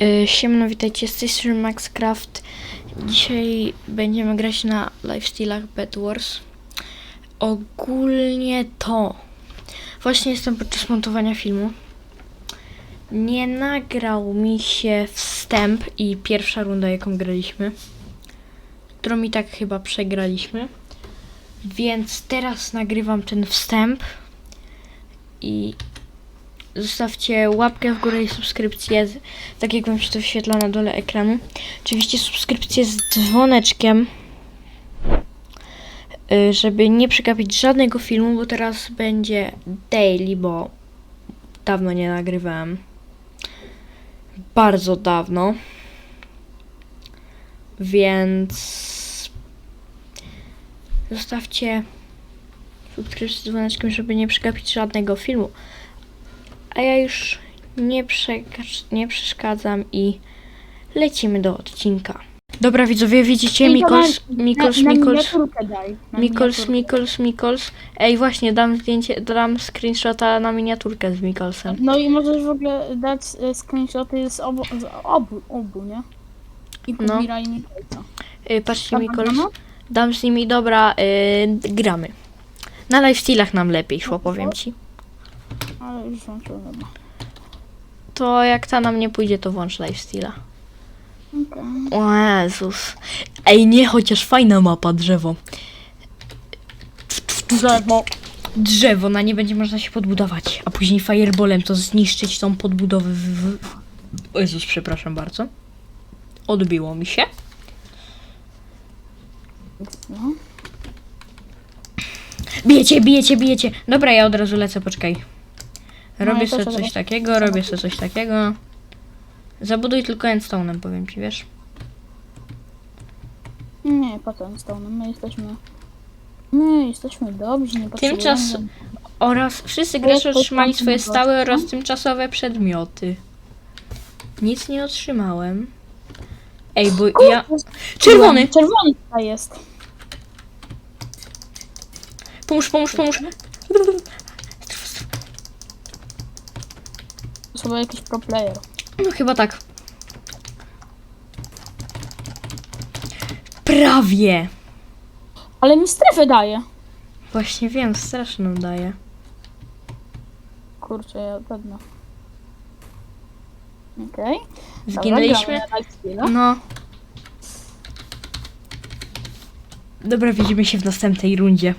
Yy, Siemno, witajcie, z tej strony Maxcraft. Dzisiaj będziemy grać na lifestylach Bed Wars. Ogólnie to. Właśnie jestem podczas montowania filmu. Nie nagrał mi się wstęp i pierwsza runda, jaką graliśmy. Którą i tak chyba przegraliśmy. Więc teraz nagrywam ten wstęp. I zostawcie łapkę w górę i subskrypcję, tak jak wam się to wyświetla na dole ekranu. Oczywiście subskrypcję z dzwoneczkiem, y, żeby nie przegapić żadnego filmu, bo teraz będzie daily, bo dawno nie nagrywałem. Bardzo dawno. Więc zostawcie subskrypcję z dzwoneczkiem, żeby nie przegapić żadnego filmu. A ja już nie, nie przeszkadzam i lecimy do odcinka. Dobra widzowie, widzicie Mikols, Mikols, Mikols, Mikols. Mikols, Mikols. Ej, właśnie, dam zdjęcie, dam screenshota na miniaturkę z Mikolsem. No i możesz w ogóle dać e, screenshoty z obu, z obu, obu nie? I No. I Nikolca. Y, patrzcie, Mikols, no. dam z nimi, dobra, y, gramy. Na lifestylach nam lepiej szło, powiem ci. Ale już włączyłem chyba. To jak ta nam nie pójdzie, to włącz lifestyla. Okej. O Jezus. Ej, nie, chociaż fajna mapa, drzewo. Drzewo. drzewo, na nie będzie można się podbudować, a później fireballem to zniszczyć tą podbudowę w... w... O Jezus, przepraszam bardzo. Odbiło mi się. No. Bijecie, bijecie, bijecie. Dobra, ja od razu lecę, poczekaj. Robię ja sobie coś takiego, robię sobie coś takiego. Zabuduj tylko endstone'em, powiem ci, wiesz? Nie, potem stąd. My jesteśmy... My jesteśmy dobrzy, nie potrzebujemy... Tymczas- Oraz wszyscy gracze otrzymali swoje stałe oraz tymczasowe przedmioty. Nic nie otrzymałem. Ej, bo ja... Czerwony! Czerwony tutaj jest. Pomóż, pomóż, pomóż. To chyba jakiś pro player. No chyba tak. Prawie. Ale mi strefę daje. Właśnie wiem, straszną daje. Kurczę, ja pewno. Okej. Dobra, Zginęliśmy? lifestyle. No. Dobra, widzimy się w następnej rundzie.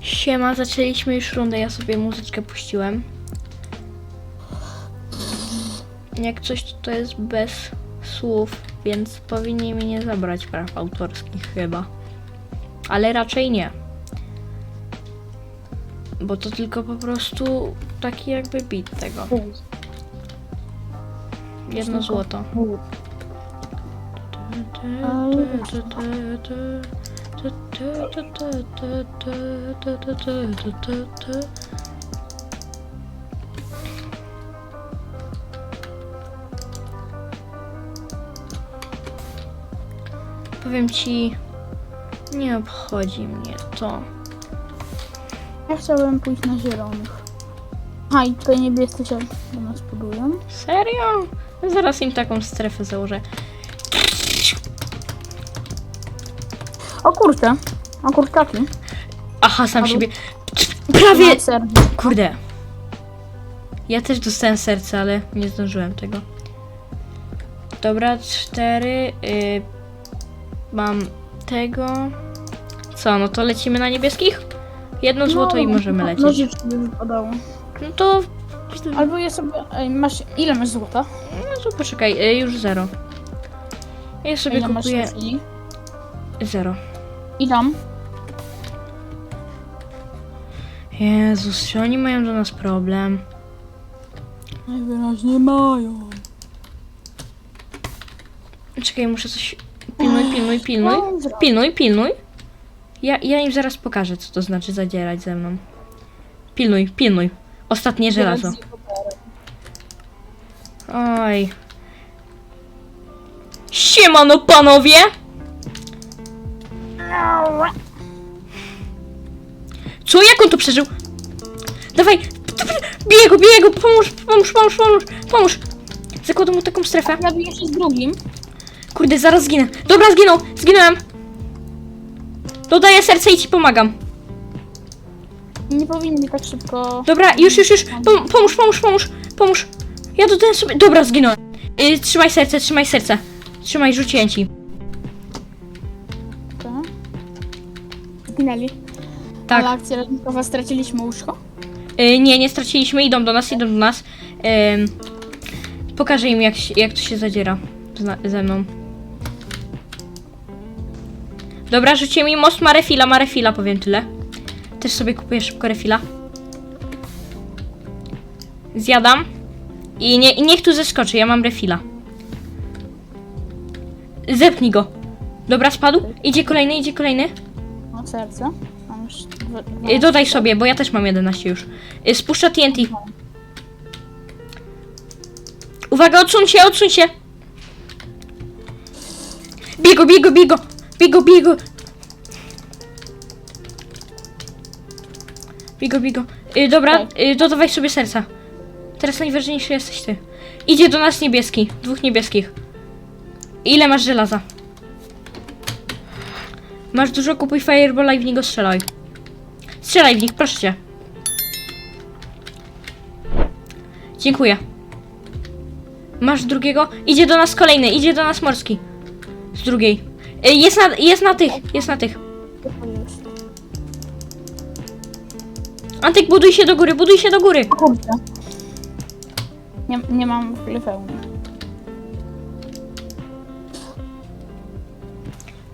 Siema, zaczęliśmy już rundę, ja sobie muzyczkę puściłem. Jak coś, to, jest bez słów, więc powinni mi nie zabrać praw autorskich chyba. Ale raczej nie. Bo to tylko po prostu taki jakby beat tego. Jedno złoto. Powiem ci, nie obchodzi mnie to. Ja chciałbym pójść na zielonych. A i tutaj niebiescy się do nas budują. Serio? Zaraz im taką strefę założę. O kurczę. O kurczaki. Aha, sam Halo? siebie. Prawie! Kurde. Ja też dostałem serce, ale nie zdążyłem tego. Dobra, cztery. Y, mam tego. Co, no to lecimy na niebieskich? Jedno złoto i możemy no, lecieć. Nożyczki by wypadało. No to. Albo ja sobie... Ej, masz... Ile masz złota? No to poczekaj, y, już zero. Ja sobie Ile masz kupuję zero. I dam. Jezus, czy oni mają do nas problem? Najwyraźniej mają. Czekaj, muszę coś. Pilnuj, pilnuj, pilnuj. Dobra. Pilnuj, pilnuj. Ja, ja im zaraz pokażę, co to znaczy zadzierać ze mną. Pilnuj, pilnuj. Ostatnie żelazo. Oj. Siemano panowie! Co? Jak on to przeżył? Dawaj! Biję go, biję go! Pomóż, pomóż, pomóż, pomóż! Pomóż! Zakładam mu taką strefę. Ja biję się z drugim. Kurde, zaraz zginę. Dobra, zginął! Zginąłem! Dodaję serce i ci pomagam. Nie powinni tak szybko... Dobra, już, już, już. Pom pomóż, pomóż, pomóż, pomóż. Ja dodaję sobie. Dobra, zginąłem. Y, trzymaj serce, trzymaj serce. Trzymaj, rzuciłem ci. Zginęli. Tak. Ale akcja ratunkowa straciliśmy łóżko. Y, nie, nie straciliśmy, idą do nas, idą do nas. Ym, pokażę im, jak, jak to się zadziera ze mną. Dobra, rzuciłem im most, ma refila, ma refila, powiem tyle. Też sobie kupuję szybko refila. Zjadam. I, nie, I niech tu zeskoczy, ja mam refila. Zepnij go. Dobra, spadł. Idzie kolejny, idzie kolejny. No serce. Mam już dwa, dwa. Y, Dodaj sobie, bo ja też mam 11 już. Y, Spuszcza TNT. Uwaga, odsuń się, odsuń się! Biego, biego, biego! Biego, biego! Biego, biego. Y, dobra, y, dodawaj sobie serca. Teraz najważniejszy jesteś ty. Idzie do nas niebieski. Dwóch niebieskich. Ile masz żelaza? Masz dużo, kupuj fireballa i w niego strzelaj. Strzelaj w nich, proszę cię. Dziękuję. Masz drugiego? Idzie do nas kolejny, idzie do nas morski. Z drugiej. Y, Jest na, jest na tych, jest na tych. Jest. Antyk, buduj się do góry, buduj się do góry. Kurde. Nie, nie mam w ogóle.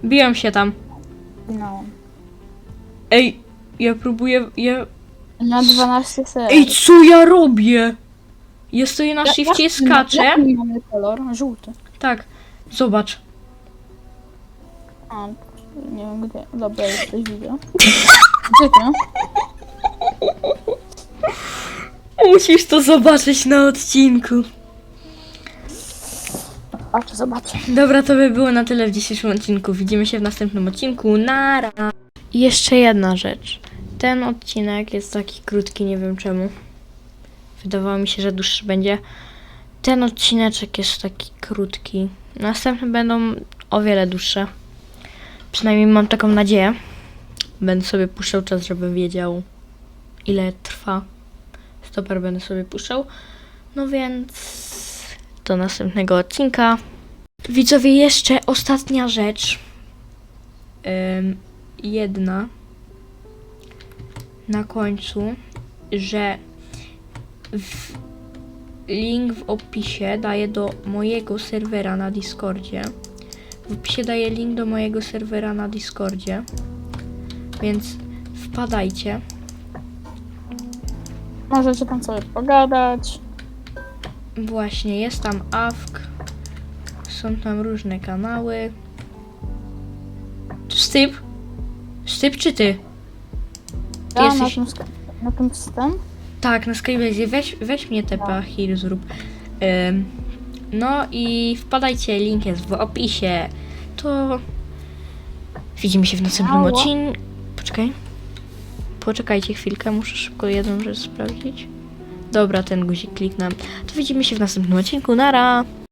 Biją się tam. No. Ej, ja próbuję, ja... Na 12 ser. Ej, co ja robię? Ja stoję na shifcie, skaczę. Jaki mamy kolor? Żółty. Tak, zobacz. A, nie wiem gdzie. Dobra, coś widzę. Gdzie ty? Musisz to zobaczyć na odcinku. Patrzę, zobaczę. Dobra, to by było na tyle w dzisiejszym odcinku. Widzimy się w następnym odcinku. Nara! I jeszcze jedna rzecz. Ten odcinek jest taki krótki, nie wiem czemu. Wydawało mi się, że dłuższy będzie. Ten odcineczek jest taki krótki. Następne będą o wiele dłuższe. Przynajmniej mam taką nadzieję. Będę sobie puszczał czas, żebym wiedział, ile trwa. Stoper będę sobie puszczał. No więc do następnego odcinka. Widzowie, jeszcze ostatnia rzecz. Ym, jedna na końcu, że w, link w opisie daję do mojego serwera na Discordzie. W opisie daję link do mojego serwera na Discordzie. Więc wpadajcie. Możecie tam sobie pogadać. Właśnie, jest tam AFK. Są tam różne kanały. Styp? Styp czy ty? Ty Ja jesteś... na tym, sk- na tym. Tak, na Skybase'ie. Weź, weź mnie tepa, Hir zrób. Ym, no i wpadajcie, link jest w opisie. To widzimy się w następnym Mało. odcinku. Poczekaj. Poczekajcie chwilkę, muszę szybko jedną rzecz sprawdzić. Dobra, ten guzik kliknę. To widzimy się w następnym odcinku. Nara!